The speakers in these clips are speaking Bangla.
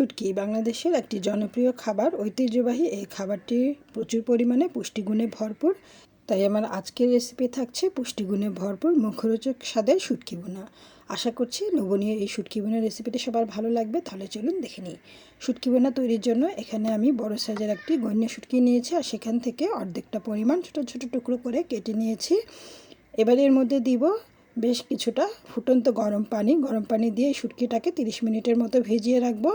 শুটকি বাংলাদেশের একটি জনপ্রিয় খাবার, ঐতিহ্যবাহী এই খাবারটি প্রচুর পরিমাণে পুষ্টিগুণে ভরপুর। তাই আমার আজকের রেসিপি থাকছে পুষ্টিগুণে ভরপুর মুখরোচক স্বাদের শুটকি বোনা আশা করছি লোভনীয় এই শুটকি বোনার রেসিপিটি সবার ভালো লাগবে, তাহলে চলুন দেখে নিই। শুটকি বোনা তৈরির জন্য এখানে আমি বড় সাইজের একটি গণ্য শুটকি নিয়েছি আর সেখান থেকে অর্ধেকটা পরিমাণ ছোটো ছোটো টুকরো করে কেটে নিয়েছি। এবারে এর মধ্যে দিব বেশ কিছুটা ফুটন্ত গরম পানি। গরম পানি দিয়ে এই শুটকিটাকে তিরিশ মিনিটের মতো ভিজিয়ে রাখব।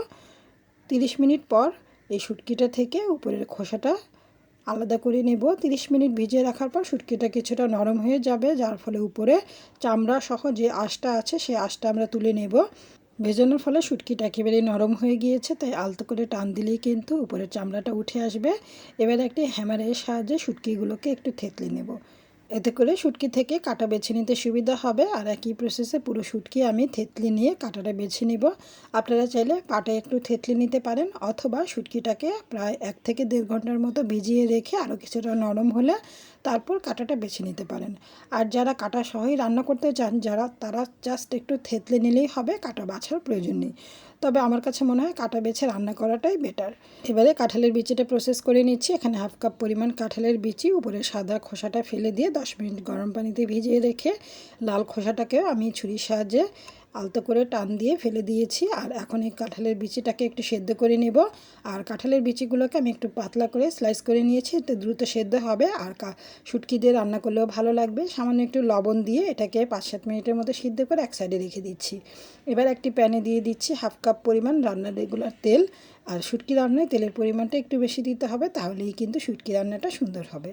তিরিশ মিনিট পর এই শুটকিটা থেকে উপরের খোসাটা আলাদা করে নেব। তিরিশ মিনিট ভিজিয়ে রাখার পর শুটকিটা কিছুটা নরম হয়ে যাবে, যার ফলে উপরে চামড়া সহ যে আঁশটা আছে সেই আঁশটা আমরা তুলে নেব। ভেজানোর ফলে শুটকিটা একেবারে নরম হয়ে গিয়েছে, তাই আলতো করে টান দিলেই কিন্তু উপরের চামড়াটা উঠে আসবে। এবার একটি হ্যামারের সাহায্যে শুটকিগুলোকে একটু থেতলে নেব। এতে করে শুটকি থেকে কাটা বেছে নিতে সুবিধা হবে। আর একই প্রসেসে পুরো শুটকি আমি থেতলি নিয়ে কাটাটা বেছে নিব। আপনারা চাইলে পাটা একটু থেতলি নিতে পারেন অথবা শুটকিটাকে প্রায় এক থেকে দেড় ঘণ্টার মতো ভিজিয়ে রেখে আরও কিছুটা নরম হলে তারপর কাটাটা বেছে নিতে পারেন। আর যারা কাটা সহই রান্না করতে চান, যারা তারা জাস্ট একটু থেতলে নিলেই হবে, কাটা বাছার প্রয়োজন নেই। তবে আমার কাছে মনে হয় কাঁটা বেছে রান্না করাটাই বেটার এবারে কাঁঠালের বিচিটা প্রসেস করে নিচ্ছি। এখানে হাফ কাপ পরিমাণ কাঁঠালের বিচি, উপরে সাদা খোসাটা ফেলে দিয়ে দশ মিনিট গরম পানিতে ভিজিয়ে রেখে লাল খোসাটাকেও আমি ছুরির সাহায্যে আলতো করে টান দিয়ে ফেলে দিয়েছি। আর এখন এই কাঁঠালের বিচিটাকে একটু সেদ্ধ করে নেব। আর কাঁঠালের বিচিগুলোকে আমি একটু পাতলা করে স্লাইস করে নিয়েছি, এতে দ্রুত সেদ্ধ হবে। আর শুটকি দিয়ে রান্না করলেও ভালো লাগবে। সামান্য একটু লবণ দিয়ে এটাকে পাঁচ সাত মিনিটের মতো সিদ্ধ করে এক সাইডে রেখে দিচ্ছি। এবার একটি প্যানে দিয়ে দিচ্ছি হাফ কাপ পরিমাণ রান্নার রেগুলার তেল। আর শুটকি রান্নায় তেলের পরিমাণটা একটু বেশি দিতে হবে, তাহলেই কিন্তু শুটকি রান্নাটা সুন্দর হবে।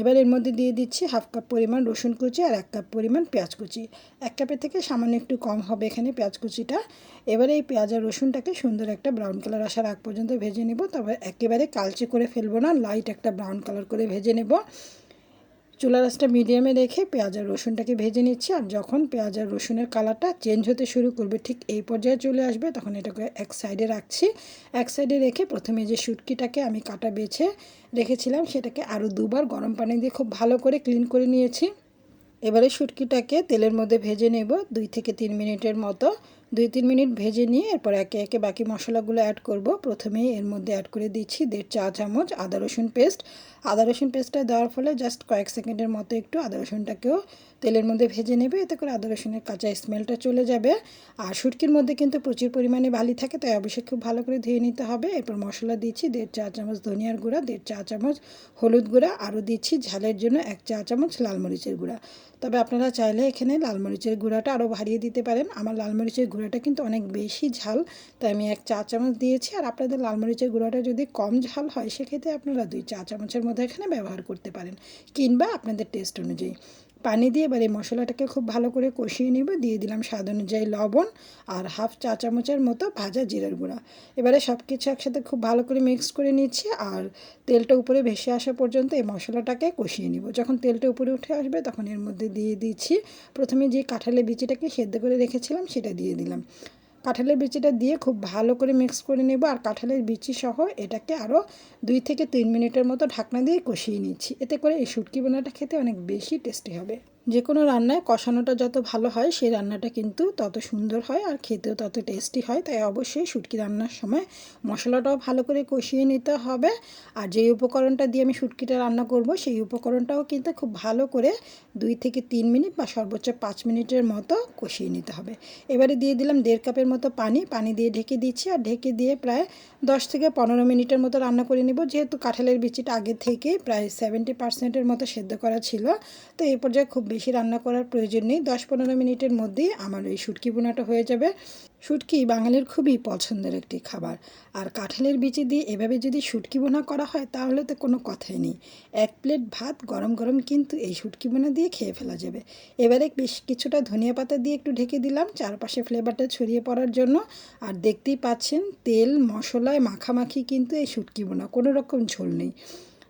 এবার এর মধ্যে দিয়ে দিচ্ছি হাফ কাপ পরিমাণ রসুন কুচি আর এক কাপ পরিমাণ পেঁয়াজ কুচি। এক কাপের থেকে সামান্য একটু কম হবে এখানে পেঁয়াজ কুচিটা। এবারে এই পেঁয়াজ আর রসুনটাকে সুন্দর একটা ব্রাউন কালার আসার আগ পর্যন্ত ভেজে নেব। তবে একেবারে কালচে করে ফেলব না, লাইট একটা ব্রাউন কালার করে ভেজে নেব। চুলা রাসটা মিডিয়ামে রেখে পেঁয়াজ আর রসুনটাকে ভেজে নিচ্ছি আর যখন পেঁয়াজ আর রসুনের কালারটা চেঞ্জ হতে শুরু করবে, ঠিক এই পর্যায়ে চলে আসবে, তখন এটাকে এক সাইডে রাখছি। এক সাইডে রেখে প্রথমে যে শুটকিটাকে আমি কাটা বেছে রেখেছিলাম, সেটাকে আরও দুবার গরম পানি দিয়ে খুব ভালো করে ক্লিন করে নিয়েছি। এবারে শুটকিটাকে তেলের মধ্যে ভেজে নেব দুই থেকে তিন মিনিটের মতো। দুই তিন মিনিট ভেজে নিয়ে এরপর একে একে বাকি মশলাগুলো অ্যাড করব। প্রথমেই এর মধ্যে অ্যাড করে দিচ্ছি দেড় চা চামচ আদা রসুন পেস্ট আদা রসুন পেস্টটা দেওয়ার ফলে জাস্ট কয়েক সেকেন্ডের মতো একটু আদা রসুনটাকেও তেলের মধ্যে ভেজে নেবে। এতে করে আদা রসুনের কাঁচা স্মেলটা চলে যাবে। আর শুটকির মধ্যে কিন্তু প্রচুর পরিমাণে বালি থাকে, তাই অবশ্যই খুব ভালো করে ধুয়ে নিতে হবে। এরপর মশলা দিচ্ছি দেড় চা চামচ ধনিয়ার গুঁড়া, দেড় চা চামচ হলুদ গুঁড়া, আরও দিচ্ছি ঝালের জন্য এক চা চামচ লাল মরিচের গুঁড়া। তবে আপনারা চাইলে এখানে লাল মরিচের গুঁড়াটা আরও বাড়িয়ে দিতে পারেন। আমার লাল মরিচের গুঁড়াটা কিন্তু অনেক বেশি ঝাল। তাই আমি এক চা চামচ দিয়েছি। আর আপনাদের লাল মরিচের গুঁড়াটা যদি কম ঝাল হয়, সেক্ষেত্রে আপনারা দুই চা চামচের মধ্যে এখানে ব্যবহার করতে পারেন। কিংবা আপনাদের টেস্ট অনুযায়ী। পানি দিয়ে এবার এই মশলাটাকে খুব ভালো করে কষিয়ে নিব। দিয়ে দিলাম স্বাদ অনুযায়ী লবণ আর হাফ চা চামচের মতো ভাজা জিরার গুঁড়া। এবারে সব কিছু একসাথে খুব ভালো করে মিক্স করে নিচ্ছি আর তেলটা উপরে ভেসে আসা পর্যন্ত এই মশলাটাকে কষিয়ে নিব। যখন তেলটা উপরে উঠে আসবে তখন এর মধ্যে দিয়ে দিচ্ছি। প্রথমে যে কাঁঠালের বিচিটাকে সেদ্ধ করে রেখেছিলাম সেটা দিয়ে দিলাম। কাঁঠালের বিচিটা দিয়ে খুব ভালো করে মিক্স করে নেব। আর কাঁঠালের বিচি সহ এটাকে আরও দুই থেকে তিন মিনিটের মতো ঢাকনা দিয়ে কষিয়ে নিচ্ছি। এতে করে এই শুটকি বোনাটা খেতে অনেক বেশি টেস্টি হবে। যে কোনো রান্নায় কষানোটা যত ভালো হয়, সেই রান্নাটা কিন্তু তত সুন্দর হয় আর খেতেও তত টেস্টি হয়। তাই অবশ্যই শুটকি রান্নার সময় মশলাটাও ভালো করে কষিয়ে নিতে হবে। আর যেই উপকরণটা দিয়ে আমি শুটকিটা রান্না করব, সেই উপকরণটাও কিন্তু খুব ভালো করে দুই থেকে তিন মিনিট বা সর্বোচ্চ পাঁচ মিনিটের মতো কষিয়ে নিতে হবে। এবারে দিয়ে দিলাম দেড় কাপের মতো পানি পানি দিয়ে ঢেকে দিচ্ছি আর ঢেকে দিয়ে প্রায় দশ থেকে পনেরো মিনিটের মতো রান্না করে নেব। যেহেতু কাঁঠালের বিচিটা আগে থেকে প্রায় সেভেন্টি পার্সেন্টের মতো সেদ্ধ করা ছিল, তো এই পর্যায়ে খুব বেশি রান্না করার প্রয়োজন নেই। দশ পনেরো মিনিটের মধ্যেই আমার এই শুটকি বোনাটা হয়ে যাবে। শুটকি বাঙালির খুবই পছন্দের একটি খাবার। আর কাঁঠালের বিচি দিয়ে এভাবে যদি শুটকি বোনা করা হয়, তাহলে তো কোনো কথাই নেই। এক প্লেট ভাত গরম গরম কিন্তু এই শুটকি বোনা দিয়ে খেয়ে ফেলা যাবে। এবারে বেশ কিছুটা ধনিয়া পাতা দিয়ে একটু ঢেকে দিলাম। চারপাশে ফ্লেভারটা ছড়িয়ে পড়ার জন্য। আর দেখতেই পাচ্ছেন, তেল, মশলায় মাখামাখি কিন্তু এই শুটকি বোনা কোনো রকম ঝোল নেই।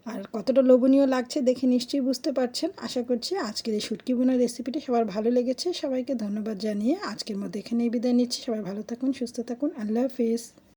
আর কতটা লোভনীয় লাগছে দেখে নিশ্চয়ই বুঝতে পারছেন। আশা করছি আজকের এই শুটকি বোনার রেসিপিটি সবার ভালো লেগেছে। সবাইকে ধন্যবাদ জানিয়ে আজকের মধ্যে এখানেই বিদায় নিচ্ছি। সবাই ভালো থাকুন, সুস্থ থাকুন। আল্লাহ হাফিজ।